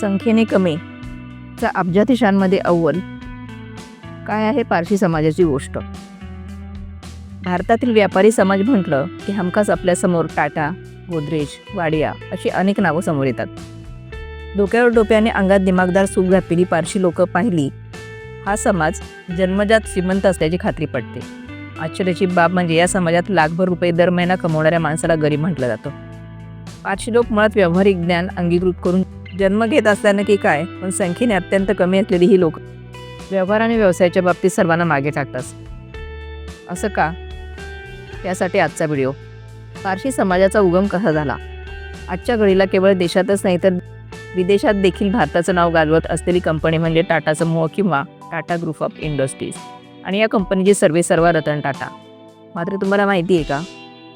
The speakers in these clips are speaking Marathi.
संख्येने कमी. चा अब्जाधीशांमध्ये अव्वल. काय आहे पारशी समाजाची गोष्ट? भारतातील व्यापारी समाज म्हटलं की हमखास आपल्यासमोर टाटा गोदरेज वाडिया अशी अनेक नावं समोर येतात. डोक्यावर डोप्याने अंगात दिमागदार सूप घातलेली पारशी लोकं पाहिली हा समाज जन्मजात श्रीमंत असल्याची खात्री पडते आश्चर्याची बाब म्हणजे या समाजात लाखभर रुपये दर महिना कमवणाऱ्या माणसाला गरीब म्हटलं जातं. पारशी लोक मुळात व्यावहारिक ज्ञान अंगीकृत करून जन्म घेत असल्यानं की काय? पण संख्येने अत्यंत कमी असलेली ही लोक. व्यवहार आणि व्यवसायाच्या बाबतीत सर्वांना मागे टाकतात. असं का? यासाठी आजचा व्हिडिओ. पारशी समाजाचा उगम कसा झाला? आजच्या घडीला केवळ देशातच नाही तर विदेशात देखील भारताचं नाव गाजवत असलेली कंपनी म्हणजे टाटा समूह किंवा टाटा ग्रुप ऑफ इंडस्ट्रीज. आणि या कंपनीची सर्वे सर्व रतन टाटा. मात्र तुम्हाला माहिती आहे का?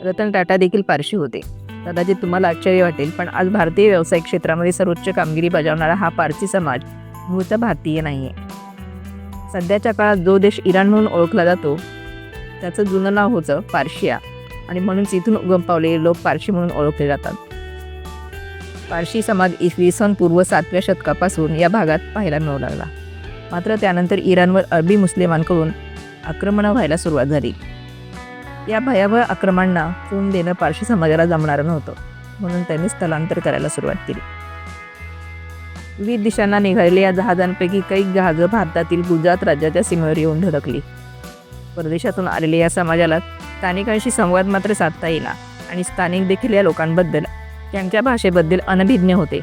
रतन टाटा देखील पारशी होते. कदाचित तुम्हाला आश्चर्य वाटेल पण आज भारतीय व्यावसायिक क्षेत्रामध्ये सर्वोच्च कामगिरी बजावणारा हा पारसी समाज मूळचा भारतीय नाही आहे सध्याच्या काळात जो देश इराण म्हणून ओळखला जातो त्याचं जुनं नाव होतं पार्शिया आणि म्हणूनच इथून उगम पावलेले लोक पारशी म्हणून ओळखले जातात. पारशी समाज इसवी सन पूर्व सातव्या शतकापासून या भागात पाहायला मिळू लागला. मात्र त्यानंतर इराणवर अरबी मुस्लिमांकडून आक्रमणं व्हायला सुरुवात झाली. या भयावह आक्रमणांना तोंड देणं पारशी समाजाला जमणारं नव्हतं. म्हणून त्यांनी स्थलांतर करायला सुरुवात केली. विविध दिशांना निघालेल्या या जहाजांपैकी काही जहाजं भारतातील गुजरात राज्याच्या सीमेवर येऊन धडकली. परदेशातून आलेल्या या समाजाला स्थानिकांशी संवाद मात्र साधता येईना आणि स्थानिक देखील या लोकांबद्दल त्यांच्या भाषेबद्दल अनभिज्ञ होते.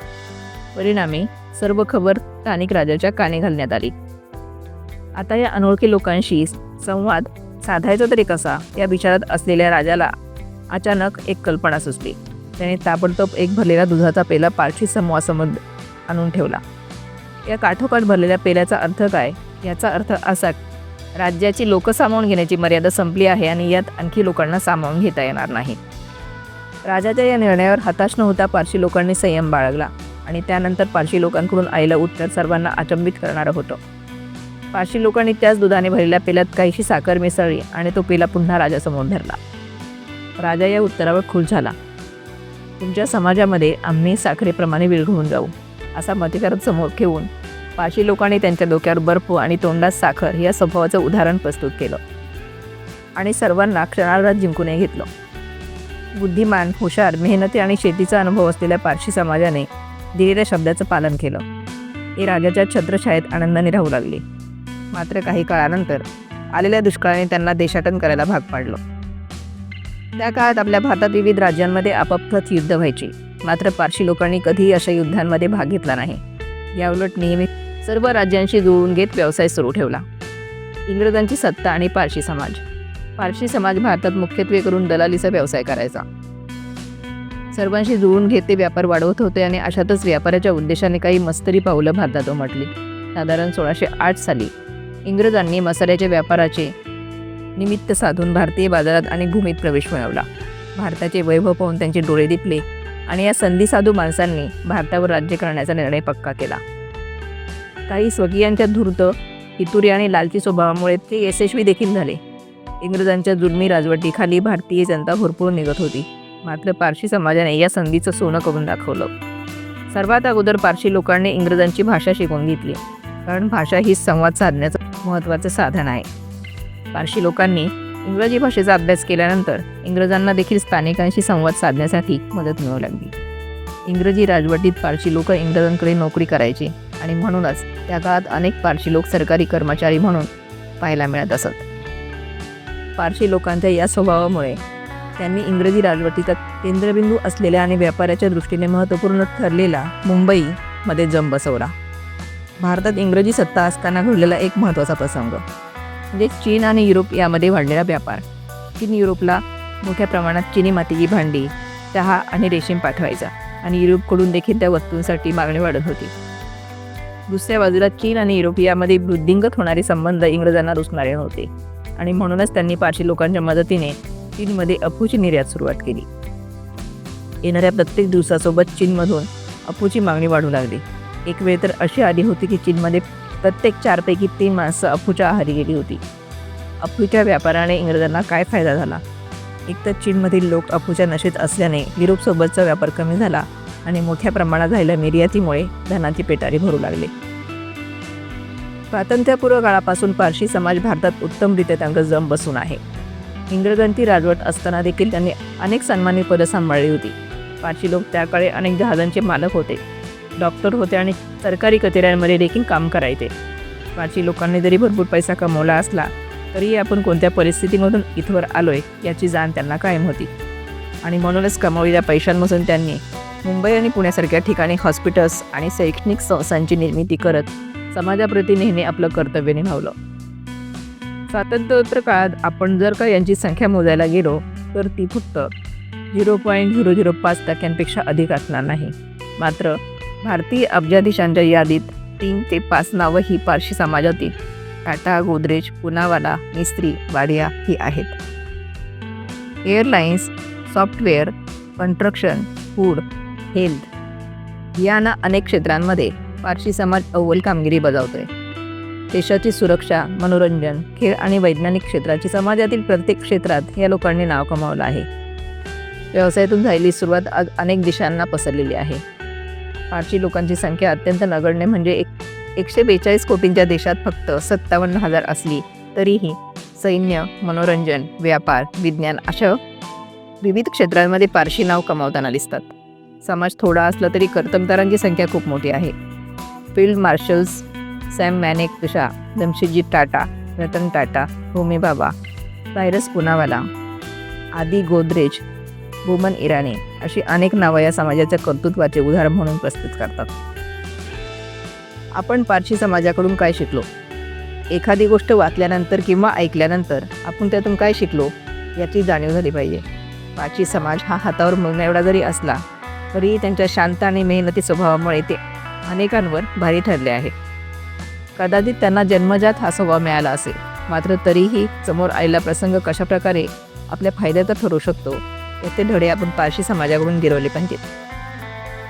परिणामी सर्व खबर स्थानिक राजाच्या काने घालण्यात आली. आता या अनोळखी लोकांशी संवाद साधायचा तरी कसा या विचारात असलेल्या राजाला अचानक एक कल्पना सुचली. त्याने ताबडतोब एक भरलेला दुधाचा पेला पारशी समूहासमोर आणून ठेवला. या काठोकाठ भरलेल्या पेल्याचा अर्थ काय? याचा अर्थ असा राज्याची लोक सामावून घेण्याची मर्यादा संपली आहे आणि यात आणखी लोकांना सामावून घेता येणार नाही. राजाच्या या निर्णयावर हताश न होता पारशी लोकांनी संयम बाळगला आणि त्यानंतर पारशी लोकांकडून आईला उत्तर सर्वांना अचंबित करणारं होतं. पाचशे लोकांनी त्याच दुधाने भरलेल्या पेल्यात काहीशी साखर मिसळली आणि तो पेला पुन्हा राजासमोर धरला. राजा या उत्तरावर खुश झाला. तुमच्या समाजामध्ये आम्ही साखरेप्रमाणे विरघळून जाऊ असा मतिकार समोर ठेवून पाचशे लोकांनी त्यांच्या डोक्यावर बर्फ आणि तोंडात साखर या स्वभावाचं उदाहरण प्रस्तुत केलं आणि सर्वांना क्षणार्धात जिंकूनही घेतलं. बुद्धिमान हुशार मेहनती आणि शेतीचा अनुभव असलेल्या पारशी समाजाने दिलेल्या शब्दाचं पालन केलं. हे राजाच्या छत्रछायेत आनंदाने राहू लागले. मात्र काही काळानंतर आलेल्या दुष्काळाने त्यांना देशाटन करायला भाग पाडलं. त्या काळात आपल्या भारतात विविध राज्यांमध्ये आपापसात युद्ध व्हायची. मात्र पारशी लोकांनी कधीही अशा युद्धांमध्ये भाग घेतला नाही. याउलट नेहमी सर्व राज्यांशी जुळून घेत व्यवसाय सुरू ठेवला. इंग्रजांची सत्ता आणि पारशी समाज. पारशी समाज भारतात मुख्यत्वे करून दलालीचा व्यवसाय करायचा. सर्वांशी जुळून घेत ते व्यापार वाढवत होते आणि अशातच व्यापाराच्या उद्देशाने काही मस्तरी पावलं भारतात उमटली. साधारण सोळाशे आठ साली इंग्रजांनी मसाल्याच्या व्यापाराचे निमित्त साधून भारतीय बाजारात आणि भूमीत प्रवेश मिळवला. भारताचे वैभव पाहून त्यांचे डोळे दिपले आणि या संधीसाधू माणसांनी भारतावर राज्य करण्याचा निर्णय पक्का केला. काही स्वकीयांच्या धूर्त इतुरी आणि लालची स्वभावामुळे ते यशस्वी देखील झाले. इंग्रजांच्या जुलमी राजवटीखाली भारतीय जनता भरपूर निघत होती. मात्र पारशी समाजाने या संधीचं सोनं करून दाखवलं. सर्वात अगोदर पारशी लोकांनी इंग्रजांची भाषा शिकून घेतली. कारण भाषा ही संवाद साधण्याचा महत्त्वाचं साधन आहे. पारशी लोकांनी इंग्रजी भाषेचा अभ्यास केल्यानंतर इंग्रजांना देखील स्थानिकांशी संवाद साधण्यासाठी मदत मिळू लागली. इंग्रजी राजवटीत पारशी लोक इंग्रजांकडे नोकरी करायची आणि म्हणूनच त्या काळात अनेक पारशी लोक सरकारी कर्मचारी म्हणून पाहायला मिळत असत. पारशी लोकांच्या या स्वभावामुळे त्यांनी इंग्रजी राजवटीचा केंद्रबिंदू असलेल्या आणि व्यापाराच्या दृष्टीने महत्त्वपूर्ण ठरलेला मुंबईमध्ये जम बसवला भारतात इंग्रजी सत्ता असताना घडलेला एक महत्त्वाचा प्रसंग. म्हणजे चीन आणि युरोप यामध्ये वाढलेला व्यापार. चीन युरोपला मोठ्या प्रमाणात चिनी मातीची भांडी चहा आणि रेशीम पाठवायचा आणि युरोपकडून देखील त्या वस्तूंसाठी मागणी वाढत होती. दुसऱ्या बाजूला चीन आणि युरोप यामध्ये वृद्धिंगत होणारे संबंध इंग्रजांना रुचणारे नव्हते आणि म्हणूनच त्यांनी पारशी लोकांच्या मदतीने चीनमध्ये अफूची निर्यात सुरुवात केली. येणाऱ्या प्रत्येक दिवसासोबत चीनमधून अफूची मागणी वाढू लागली. एक वेळ तर अशी आली होती की चीनमध्ये प्रत्येक चारपैकी तीन माणसं अफूच्या आहारी गेली होती. अफूच्या व्यापाराने इंग्रजांना काय फायदा झाला? एक तर चीनमधील लोक अफूच्या नशेत असल्याने युरोपसोबतचा व्यापार कमी झाला आणि मोठ्या प्रमाणात झालेल्या निर्यातीमुळे धनाची पेटारी भरू लागले. स्वातंत्र्यपूर्व काळापासून पारशी समाज भारतात उत्तमरित्या त्यांचा जम बसून आहे. इंग्रजांची राजवट असताना देखील त्यांनी अनेक सन्मानी पदं सांभाळली होती. पारशी लोक त्या काळी अनेक जहाजांचे मालक होते. डॉक्टर होते आणि सरकारी कचेऱ्यांमध्ये देखील काम करायचे. पारशी लोकांनी जरी भरपूर पैसा कमवला असला तरीही आपण कोणत्या परिस्थितीमधून इथवर आलो आहे याची जाण त्यांना कायम होती. आणि म्हणूनच कमवलेल्या पैशांमधून त्यांनी मुंबई आणि पुण्यासारख्या ठिकाणी हॉस्पिटल्स आणि शैक्षणिक संस्थांची निर्मिती करत समाजाप्रती नेहमी आपलं कर्तव्य निभावलं. स्वातंत्र्योत्तर काळात आपण जर का यांची संख्या मोजायला गेलो तर ती फक्त झिरो पॉईंट झिरो झिरो पाच टक्क्यांपेक्षा अधिक असणार नाही. मात्र भारतीय अब्जाधीशांच्या यादीत तीन ते पाच नावं ही पारशी समाजातील टाटा गोदरेज पुनावाला मिस्त्री वाडिया ही आहेत. Airlines software construction food health यांना अनेक क्षेत्रांमध्ये पारशी समाज अव्वल कामगिरी बजावतोय. देशाची सुरक्षा मनोरंजन खेळ आणि वैज्ञानिक क्षेत्राची समाजातील प्रत्येक क्षेत्रात या लोकांनी नाव कमावलं आहे. व्यवसायातून झालेली सुरुवात आज अनेक दिशांना पसरलेली आहे. पारशी लोकांची संख्या अत्यंत नगण्य म्हणजे एक एकशे बेचाळीस कोटींच्या देशात फक्त सत्तावन्न हजार असली तरीही सैन्य मनोरंजन व्यापार विज्ञान अशा विविध क्षेत्रांमध्ये पारशी नाव कमावताना दिसतात. समाज थोडा असला तरी कर्तबदारांची संख्या खूप मोठी आहे. Field marshals Sam Manekshaw Jamsetji Tata Ratan Tata Homi Bhabha Cyrus Poonawalla आदी गोदरेज बोमन इराणी अशी अनेक नावं या समाजाच्या कर्तृत्वाचे उदाहरण म्हणून प्रस्तुत करतात. आपण पारशी समाजाकडून काय शिकलो? एखादी गोष्ट वाचल्यानंतर किंवा ऐकल्यानंतर आपण त्यातून काय शिकलो? याची जाणीव झाली पाहिजे. पारशी समाज हा हातावर मुलगा एवढा जरी असला तरीही त्यांच्या शांत आणि मेहनती स्वभावामुळे ते अनेकांवर भारी ठरले आहे. कदाचित त्यांना जन्मजात हा स्वभाव मिळाला असेल मात्र तरीही समोर आलेला प्रसंग कशाप्रकारे आपल्या फायद्याचा ठरू शकतो याचे धडे आपण पारशी समाजाकडून गिरवले पाहिजेत.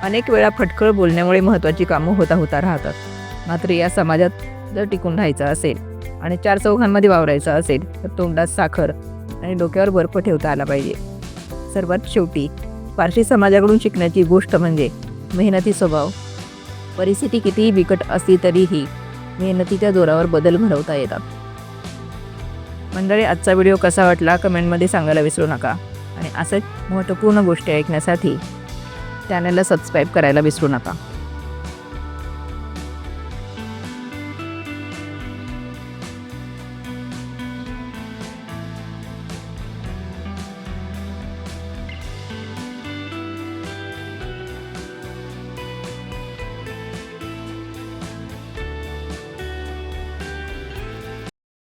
अनेक वेळा फटकळ बोलण्यामुळे महत्त्वाची कामं होता होता राहतात. मात्र या समाजात जर टिकून राहायचं असेल आणि चार चौघांमध्ये वावरायचं असेल तर तोंडात साखर आणि डोक्यावर बर्फ ठेवता आला पाहिजे. सर्वात शेवटी पारशी समाजाकडून शिकण्याची गोष्ट म्हणजे मेहनती स्वभाव. परिस्थिती कितीही बिकट असली तरीही मेहनतीच्या जोरावर बदल घडवता येतात. मंडळी आजचा व्हिडिओ कसा वाटला कमेंटमध्ये सांगायला विसरू नका. आणि असंच महत्त्वपूर्ण गोष्टी ऐकण्यासाठी चॅनलला सबस्क्राईब करायला विसरू नका.